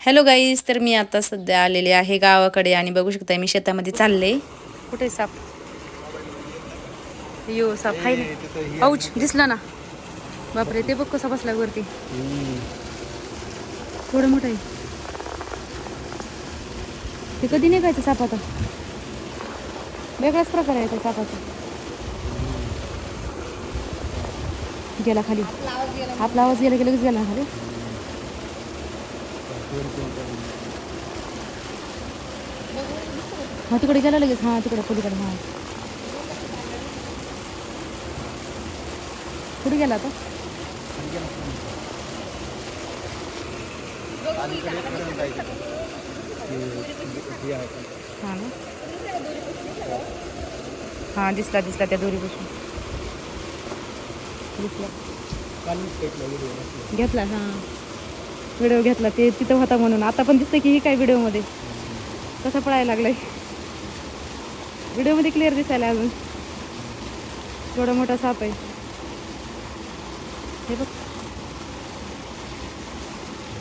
Hello guys तर मी आता सध्या आलेले आहे गावाकडे आणि बघू शकता मी शेतामध्ये चालले. कुठे साप? यो साप हाय ना. औच दिसला ना. बापरे ते बघ कसा बसला वरती. थोडं मोठं आहे. ते कधी निघायचं साप आता? वेगळाच प्रकार आहे त्या सापाचा. गेला खाली. आपला आवाज गेला की लगेच गेला खाली? हा। तिकडे गेला लगेच हा तिकडे पलीकडे हा कुठे गेला आता हा। ना हा दिसला दिसला त्या दोरी बसून दिसला घेतला हा। व्हिडिओ घेतला ते तिथं होता म्हणून. आता पण दिसतं की ही काय व्हिडिओमध्ये कसा पळायला लागलाय. व्हिडिओमध्ये क्लिअर दिसायला अजून. थोडा मोठा साप आहे. हे बघ.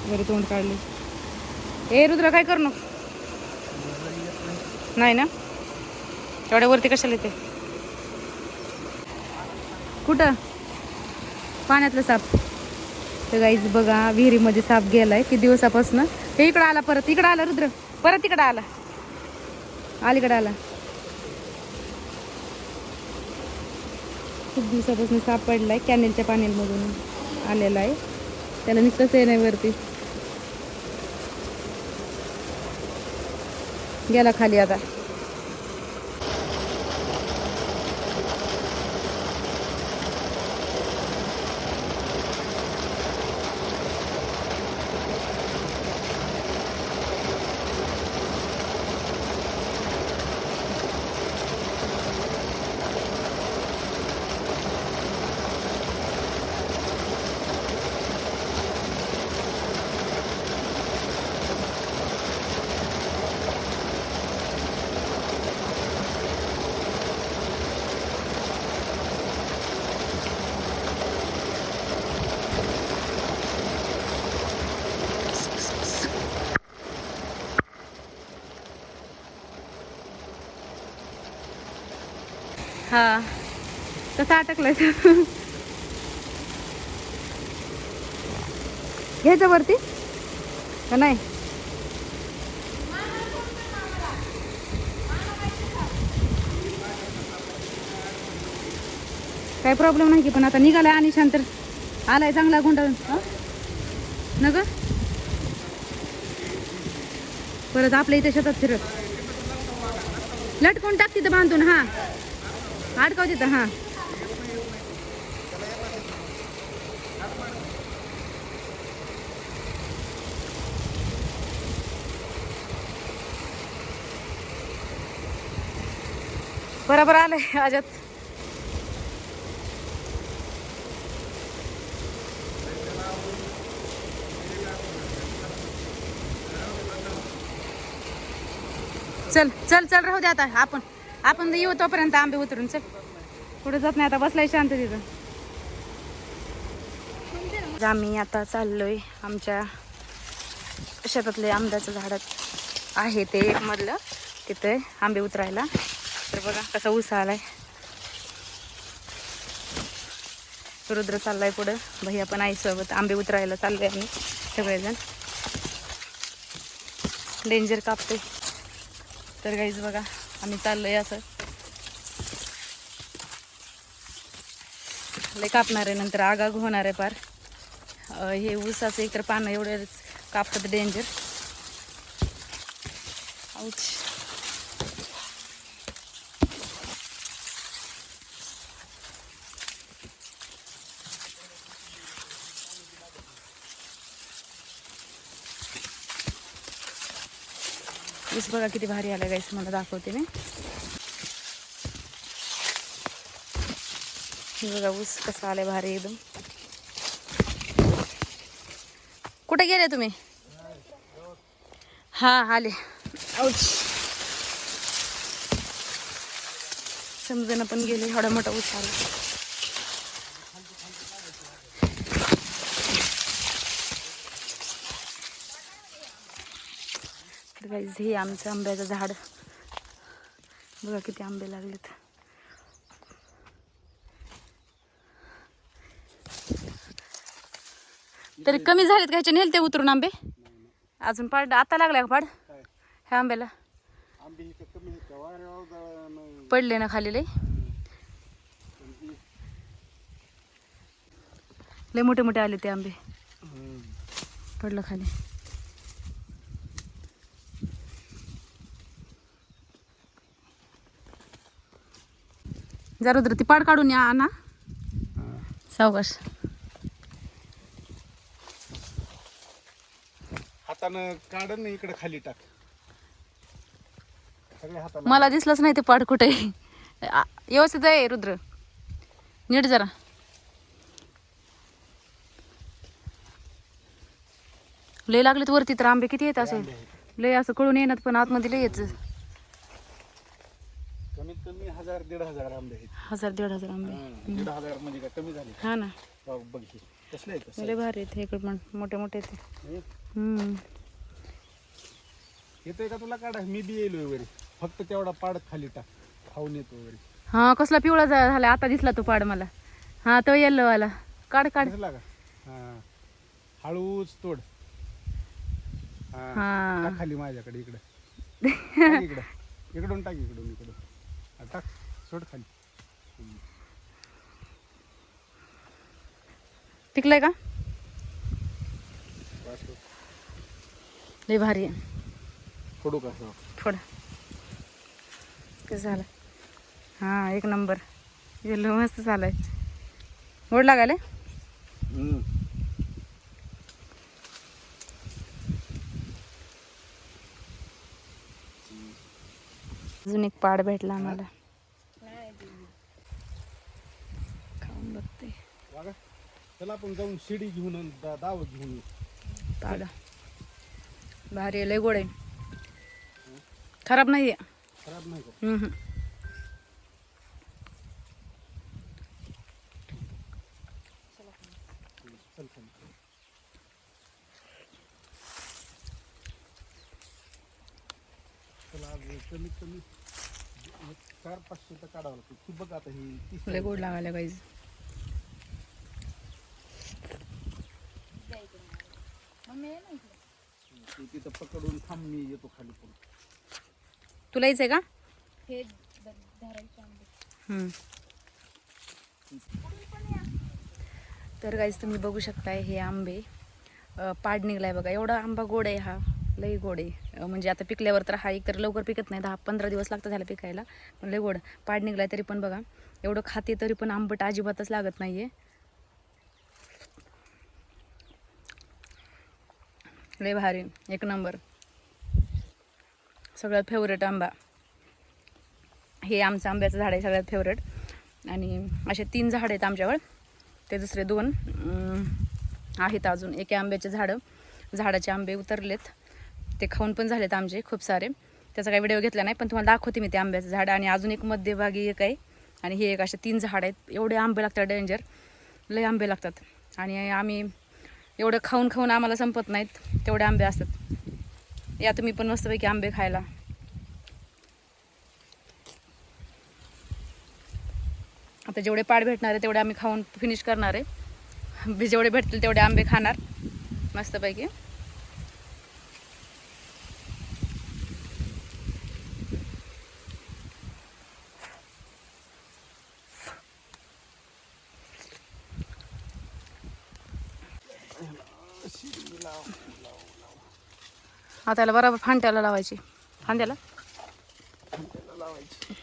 बरं तोंड काढले. ए रुद्र काय करू नाही ना? एवढ्या वरती कशाला येते? कुठं? पाण्यातलं साप. तर गाईज बघा विहिरीमध्ये साप गेलाय. किती दिवसापासून? हे इकडं आला परत. इकडं आला रुद्र. परत इकडं आला. अलीकडं आला. खूप दिवसापासून साप पडलाय. कॅनेलच्या पाण्यामधून आलेला आहे. त्याला निघतंच आहे नाही वरती. गेला खाली आता. हा. कसा अटकलाय घ्यायचं वरती का नाही? काही प्रॉब्लेम नाही की पण आता निघालाय आणि शांत आलाय चांगला गुंडा न ग? परत आपल्या इथे शेतात फिरत. लटकून टाकते तर बांधून हा. अडकाव तिथं हा. बरोबर आलंय आजत चल चल चल राहू दे आता आपण. आपण येऊ तोपर्यंत आंबे उतरून चल. पुढे जात नाही आता बसलाय शांत तिथं. आम्ही आता चाललोय आमच्या शेतातले आंब्याचं झाडात आहे ते मधलं तिथे आंबे उतरायला. तर बघा कसा ऊस आलाय. रुद्र चाललाय पुढं. भैया पण आईसोबत आंबे उतरायला चाललोय आम्ही सगळेजण. डेंजर कापते तर गाईज बघा. आम्ही चाललोय असं. लय कापणार आहे नंतर आगाग होणार आहे पार. हे ऊसाचं एकतर पानं एवढं कापतात डेंजर औच ऊस बघा किती भारी आला गाईस मला दाखवते मी. बघा ऊस कसा आलाय भारी एकदम. कुठे गेले तुम्ही? हा आले. समजणं पण गेले एवढा मोठा ऊस आला. गाईज हे आमचं आंब्याचं झाड. बघा किती आंबे लागलेत. तरी कमी झालेत का ह्याचे? नेलते उतरून आंबे? अजून पाड आता लागलाय का पाड? ह्या आंब्याला. पडले ना खाली लय लय मोठे मोठे आले ते आंबे. पडलं खाली. जरा तर ती पाड काढून या ना. सावकाश. हातानं काढ ना इकडे खाली टाक. सगळ्या मला दिसलंच नाही ते पाड कुठे. आ, व्यवस्थित आहे रुद्र. नीट जरा. लय लागलेत वरती तर आंबे किती येत असेल लय असं कळून येणार पण आतमध्ये लय कमी हजार दीड हजार आंबे आहेत. हजार दीड हजार आंबे. हा, दीड हजार म्हणजे काय कमी झाले. हा ना. बघ बघ हे कसले आहेत कसं लय भारी आहेत हे इकडे पण मोठे मोठे ते हे? हम्म. येतोय का तुला काढा मी बी येईल वगैरे. फक्त तेवढा पाड खाली टाक. खाऊन येतो वगैरे. हा कसला पिवळा झा- झाला आता दिसला तो पाड मला. हा तो येल्लो वाला. काढ काढ. दिसला का? हा. हळूच तोड. हा. हा. टाक खाली माझ्याकडे इकडे. टाक इकडं. इकडून टाक इकडून इकडून. हा, टाक सोड खाली. पिकलंय का. लय भारी आहे. फोडू का कसं झालं? हा एक नंबर. येल्लो मस्त झालंय. गोड लागायला अजून एक पाड भेटला आम्हाला. खाऊन बघते. बघा चला आपण जाऊन शिडी घेऊन आणि दा- दावत घेऊन. पाड भारी आहे, लय गोड आहे. खराब नाही आहे खराब नाही का हम्म. चल चल चला आज कमीत कमी एक चार पाचशे तर काढावं लागतं तू बघ आता ही तीस लय गोड लागायला गाईज तू तिथं पकडून थांब मी येतो खाली पण तुला यायचंय का? हम्म. तर गाईज तुम्ही बघू शकताय हे आंबे. पाड निघलाय बघा. एवढा आंबा गोड आहे हा. लई गोड आहे. म्हणजे आता पिकल्यावर तर हा एक तर लवकर पिकत नाही दहा पंधरा दिवस लागतात ह्याला पिकायला. पण लई गोड. पाड निघलाय तरी पण बघा एवढं खाते तरी पण आंबट अजिबातच लागत नाहीये. लय भारी. एक नंबर. सगळ्यात फेवरेट आंबा. हे आमचं आंब्याचं झाड आहे सगळ्यात फेवरेट आणि असे तीन झाड आहेत आमच्यावर. ते दुसरे दोन आहेत अजून. एके आंब्याचे झाडं. झाडाचे आंबे उतरलेत. ते खाऊन पण झालेत आमचे खूप सारे. त्याचा काही व्हिडिओ घेतला नाही पण तुम्हाला दाखवते मी ते आंब्याचं झाड. आणि अजून एक मध्यभागी एक आहे. आणि हे एक असे तीन झाड आहेत. एवढे आंबे लागतात डेंजर. लय आंबे लागतात. आणि आम्ही एवढं खाऊन खाऊन आम्हाला संपत नाहीत. तेवढे आंबे असतात. या तुम्ही पण मस्तपैकी आंबे खायला. आता जेवढे पाड भेटणार आहे तेवढे आम्ही खाऊन फिनिश करणार आहे. जेवढे भेटतील तेवढे आंबे खाणार. मस्तपैकी. आता याला बरोबर फांट्याला लावायची. फांद्याला? लावायची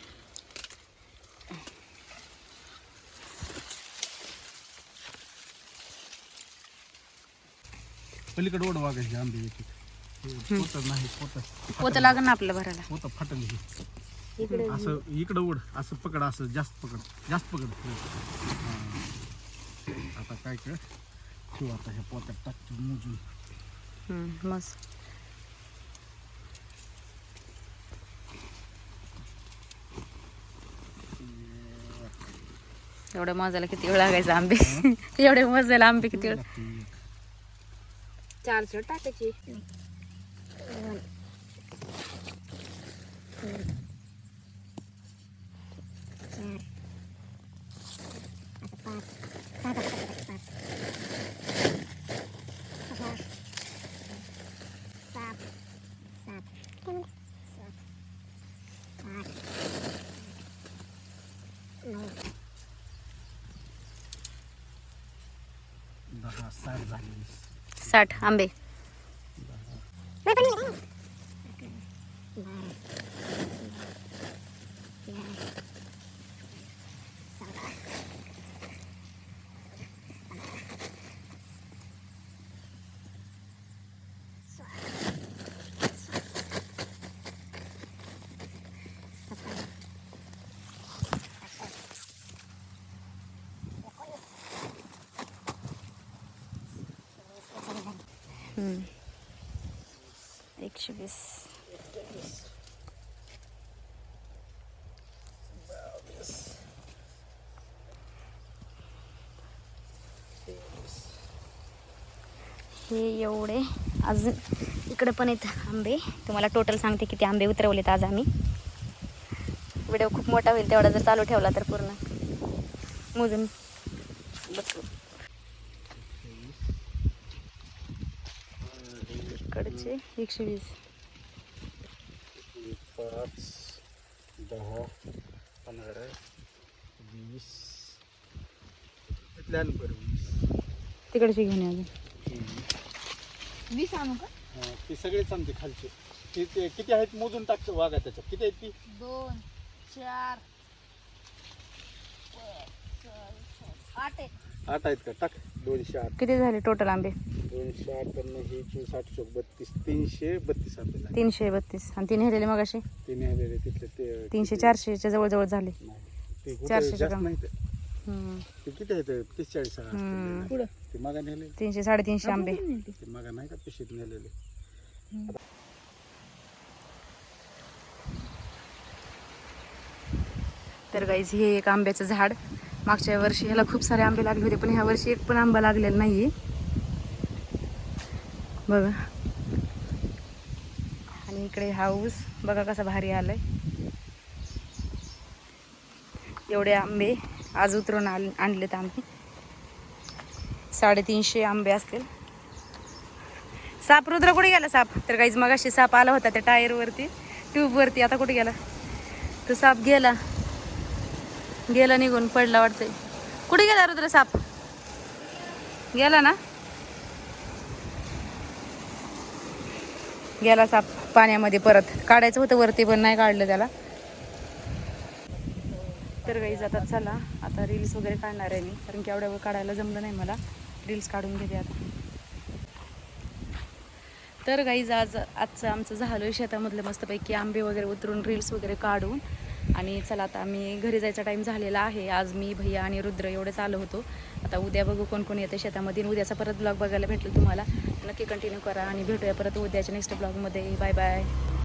पलीकडे ओढ वागायची आंबे नाही पोत. पोतं लागेल ना आपल्याला भरायला. पोत फाटल हे असं इकडं ओढ असं पकड असं जास्त पकड जास्त पकड. आता काय कर ठेव आता ह्या पोत्यात टाकतो मोजून. मस्त. एवढ्या मजाला किती वेळ लागायचा आंबे? एवढ्या मजाला आंबे किती वेळ. चारशे टाकायची दहा साठ आंबे हम्म. एकशे वीस हे एवढे. अजून इकडे पण आहेत आंबे. तुम्हाला टोटल सांगते किती आंबे उतरवलेत आज आम्ही. व्हिडिओ खूप मोठा होईल तेवढा जर चालू ठेवला तर पूर्ण. मोजून. बघू इकडचे एकशे वीस. पाच दहा पंधरा वीस. तिकडचे घेऊन या अजून. वीस आणू का? ते सगळे चांगते खालचे. ते किती आहेत मोजून टाकतो वागा त्याच्यात. किती आहेत ती? दोन चार आठ आहे आठ आहेत का? टाक. दोनशे आठ. किती झाले टोटल आंबे? दोनशे आठ तर हे चोवीस आठ चौक बत्तीस तीनशे बत्तीस आपल्याला तीनशे बत्तीस. आणि तीन हेलेले मग असे ते नेलेले तिथले ते तीनशे चारशेच्या जवळजवळ झाले. नाही. ते कुठे चारशेच्या जास्त कम. नाही ते. हम्म. ते किती आहेत? तीस चाळीस हम्म. पुढं. ते मागा नेले तीनशे साडेतीनशे आंबे. ते मागा नाही का पिशीत नेलेले? तर गाईज हे एक आंब्याचं झाड. मागच्या वर्षी ह्याला खूप सारे आंबे लागले होते पण ह्या वर्षी एक पण आंबा लागलेला आहे बघा. आणि इकडे हा ऊस बघा कसा भारी आलाय. एवढे आंबे आज उतरून आल आणलेत आम्ही. साडेतीनशे आंबे असतील. साप रुद्र कुठे गेला साप? तर काहीच मगाशी साप आला होता त्या टायरवरती ट्यूबवरती. आता कुठे गेला? तो साप गेला. गेला निघून पडला वाटतंय. कुठे गेला रुद्र साप? गेला ना? गेला साप पाण्यामध्ये परत. काढायचं होतं वरती पण नाही काढलं त्याला. तर गाई जातात चला. आता रील्स वगैरे काढणार आहे मी कारण की एवढ्या वेळ काढायला जमलं नाही मला. रील्स काढून घेते आता. तर गाईज आज आजचं आमचं झालं शेतामधलं मस्तपैकी आंबे वगैरे उतरून रील्स वगैरे काढून. आणि चला आता आम्ही घरी जायचा टाईम झालेला आहे. आज मी भैया आणि रुद्र एवढंच आलो होतो. आता उद्या बघू कोण कोण येतं शेतामध्ये. उद्याचा परत ब्लॉग बघायला भेटलं तुम्हाला. नक्की कंटिन्यू करा आणि भेटूया परत उद्याच्या नेक्स्ट ब्लॉगमध्ये बाय बाय